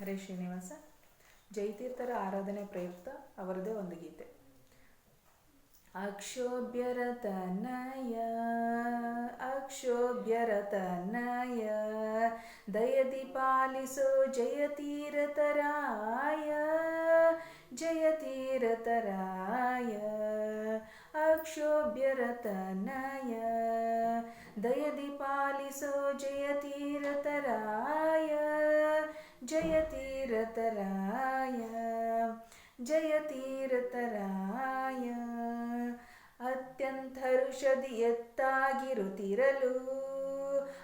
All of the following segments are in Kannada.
ಹರೇ ಶ್ರೀನಿವಾಸ. ಜೈತೀರ್ಥರ ಆರಾಧನೆ ಪ್ರಯುಕ್ತ ಅವರದೇ ಒಂದು ಗೀತೆ. ಅಕ್ಷೋಭ್ಯರತನಯ ಅಕ್ಷೋಭ್ಯರತನಯ, ದಯದಿ ಪಾಲಿಸೋ ಜಯತೀರತರಾಯ ಜಯತೀರತರಾಯ, ಅಕ್ಷೋಭ್ಯರತನಯ, ದಯದಿ ಪಾಲಿಸೋ ಜಯತೀರತರಾಯ ಜಯತೀರತರಾಯ ಜಯತೀರತರಾಯ ಅತ್ಯಂತ ಋಷಧಿ ಎತ್ತಾಗಿರುತ್ತಿರಲು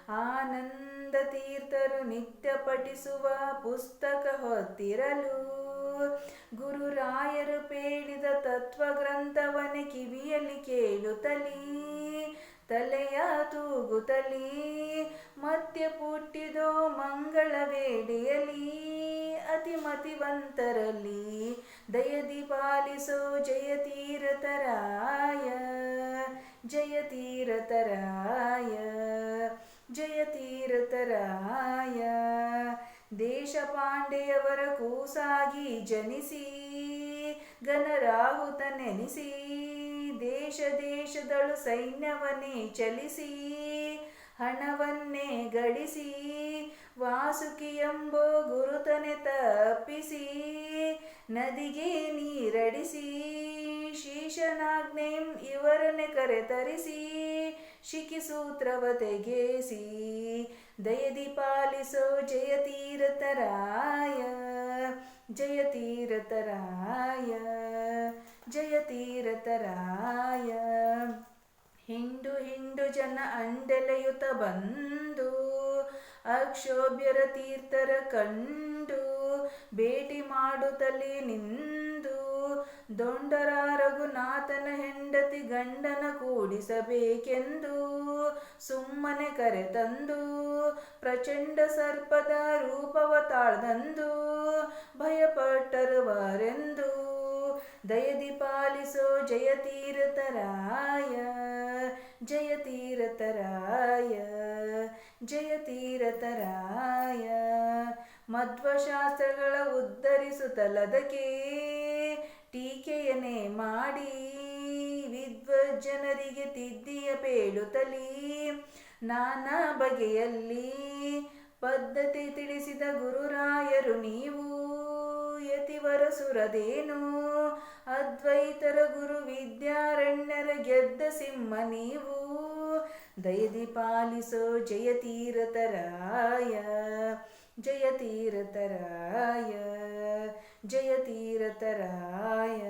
ಆನಂದ ತೀರ್ಥರು ನಿತ್ಯ ಪಠಿಸುವ ಪುಸ್ತಕ ಹೊತ್ತಿರಲು, ಗುರುರಾಯರು ಪೇಳಿದ ತತ್ವಗ್ರಂಥವನೆ ಕಿವಿಯಲ್ಲಿ ಕೇಳುತ್ತಲೀ, ತಲೆಯ ತೂಗುತ್ತಲೀ ಮತ್ತೆ ಪುಟ್ಟಿದೋ ವೇಳೆಯಲಿ ಅತಿಮತಿವಂತರಲ್ಲಿ ದಯದಿ ಪಾಲಿಸೋ ಜಯತೀರತರಾಯ ಜಯತೀರತರಾಯ ಜಯತೀರತರಾಯ ದೇಶ ಪಾಂಡೆಯವರ ಕೂಸಾಗಿ ಜನಿಸಿ ಗಣರಾಹುತ ನೆನೆಸಿ ದೇಶ ದೇಶದಳು ಸೈನ್ಯವನ್ನೇ ಚಲಿಸಿ, ಹಣವನ್ನೇ ಗಳಿಸಿ ವಾಸುಕಿ ಎಂಬೋ ಗುರುತನೆ ತಪ್ಪಿಸಿ, ನದಿಗೆ ನೀರಡಿಸಿ, ಶೀಶನಾಗ್ನೇಂ ಇವರನ್ನೇ ಕರೆತರಿಸಿ ಶಿಖಿಸೂತ್ರವ ತೆಗೆಸಿ ದಯದಿ ಪಾಲಿಸೋ ಜಯತೀರತರಾಯ ಜಯತೀರತರಾಯ ಜಯತೀರತರಾಯ. ಹಿಂಡು ಹಿಂಡು ಜನ ಅಂಡೆಲೆಯುತ ಬಂದು ಅಕ್ಷೋಭ್ಯರ ತೀರ್ಥರ ಕಂಡು ಭೇಟಿ ಮಾಡುತ್ತಲೇ ನಿಂದು. ದೊಂಡರ ರಘುನಾಥನ ಹೆಂಡತಿ ಗಂಡನ ಕೂಡಿಸಬೇಕೆಂದು ಸುಮ್ಮನೆ ಕರೆತಂದು, ಪ್ರಚಂಡ ಸರ್ಪದ ರೂಪವ ತಾಳ್ದಂದು ಭಯಪಟ್ಟರುವರೆಂದು. ದಯದಿ ಪಾಲಿಸೋ ಜಯತೀರತರಾಯ ಜಯತೀರತರಾಯ. ಜಯತೀರತರಾಯ. ಮಧ್ವಶಾಸ್ತ್ರಗಳ ಉದ್ಧರಿಸುತ್ತಲದಕ್ಕೆ ಟೀಕೆಯನ್ನೇ ಮಾಡಿ ವಿದ್ವಜ್ಜನರಿಗೆ ತಿದ್ದಿಯ ಪೇಳುತ್ತಲೀ. ನಾನಾ ಬಗೆಯಲ್ಲಿ ಪದ್ಧತಿ ತಿಳಿಸಿದ ಗುರುರಾಯರು ನೀವು ಯತಿವರ ಸುರದೇನು ಅದ್ವೈತರ ಗುರು ವಿದ್ಯಾರಣ್ಯರ ಗೆದ್ದ ಸಿಂಹ ನೀವು. ದಯದಿ ಪಾಲಿಸೋ ಜಯತೀರತರಾಯ ಜಯತೀರತರಾಯ ಜಯತೀರತರಾಯ.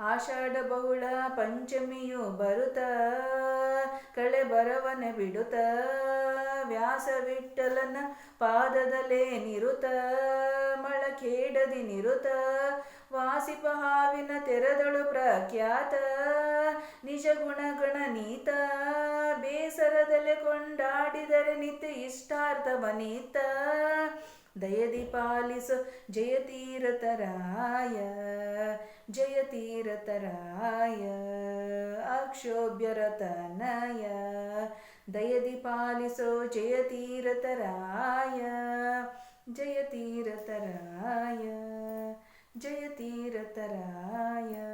ಆಷಾಢ ಬಹುಳ ಪಂಚಮಿಯು ಬರುತ್ತ ಕಳೆ ಬರವನ ಬಿಡುತ್ತ, ವ್ಯಾಸ ವಿಠಲನ ಪಾದದಲೇ ನಿರುತ ಮಳ ಕೇಡದಿ ನಿರುತ ವಾಸಿಪ ಹಾವಿನ ತೆರೆದಳು ಪ್ರಖ್ಯಾತ ನಿಜ ಗುಣಗಣನೀತ ಬೇಸರದಲೆ ಕೊಂಡಾಡಿದರೆ ನಿತ್ಯ ಇಷ್ಟಾರ್ಥವನೀತ ದಯದಿ ಪಾಲಿಸು ಜಯತೀರತರಾಯ ಜಯತೀರತರಾಯ ಅಕ್ಷೋಭ್ಯರತನಯ. ದಯದಿ ಪಾಲಿಸೋ ಜಯತೀರತರಾಯ ಜಯತೀರತರಾಯ ಜಯತೀರತರಾಯ